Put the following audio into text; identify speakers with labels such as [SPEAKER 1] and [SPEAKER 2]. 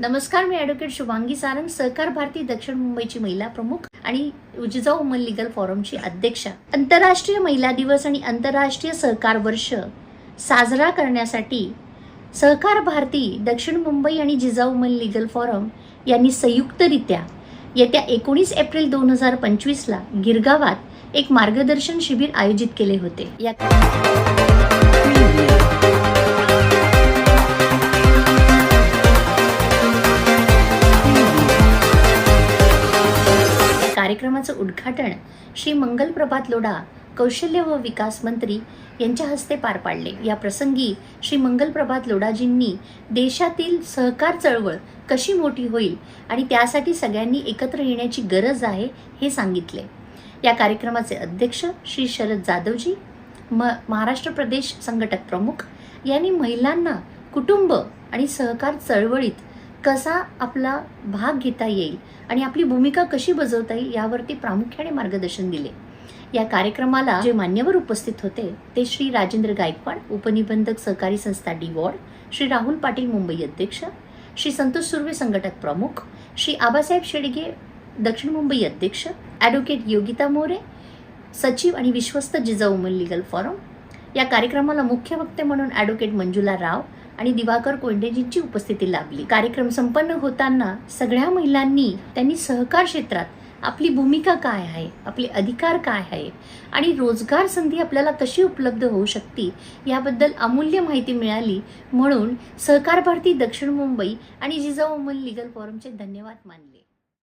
[SPEAKER 1] नमस्कार मी ॲडव्होकेट शुभांगी सारंग सहकार भारती दक्षिण मुंबईची महिला प्रमुख आणि जिजाऊ उमन लिगल फॉरमची अध्यक्षा. आंतरराष्ट्रीय महिला दिवस आणि आंतरराष्ट्रीय सहकार वर्ष साजरा करण्यासाठी सहकार भारती दक्षिण मुंबई आणि जिजाऊ अमल लिगल फॉरम यांनी संयुक्तरित्या येत्या एकोणीस एप्रिल दोन हजार पंचवीसला गिरगावात एक मार्गदर्शन शिबिर आयोजित केले होते. या कार्यक्रमाचं उद्घाटन श्री मंगल प्रभात लोढा कौशल्य व विकास मंत्री यांच्या हस्ते पार पाडले. या प्रसंगी श्री मंगल प्रभात लोढाजींनी देशातील सहकार चळवळ कशी मोठी होईल आणि त्यासाठी सगळ्यांनी एकत्र येण्याची गरज आहे हे सांगितले. या कार्यक्रमाचे अध्यक्ष श्री शरद जाधवजी म महाराष्ट्र प्रदेश संघटक प्रमुख यांनी महिलांना कुटुंब आणि सहकार चळवळीत कसा आपला भाग घेता येईल आणि आपली भूमिका कशी बजावता येईल यावरती प्रामुख्याने मार्गदर्शन दिले. या कार्यक्रमाला जे मान्यवर उपस्थित होते ते श्री राजेंद्र गायकवाड उपनिबंधक सहकारी संस्था डी वॉर्ड श्री राहुल पाटील मुंबई अध्यक्ष श्री संतोष सुर्वे संघटक प्रमुख श्री आबासाहेब शेडगे दक्षिण मुंबई अध्यक्ष ॲडव्होकेट योगिता मोरे सचिव आणि विश्वस्त जिजाऊ उमल लिगल फॉरम. या कार्यक्रमाला मुख्य वक्ते म्हणून ॲडव्होकेट मंजुला राव आणि दिवाकर कोंडेजींची उपस्थिती लाभली कार्यक्रम संपन्न होताना सगळ्या महिलांनी त्यांनी सहकार क्षेत्रात आपली भूमिका काय आहे आपले अधिकार काय आहे आणि रोजगार संधी आपल्याला कशी उपलब्ध होऊ शकते याबद्दल अमूल्य माहिती मिळाली. म्हणून सहकार भारती दक्षिण मुंबई आणि जिजाऊ अमल लीगल फॉरमचे धन्यवाद मानले.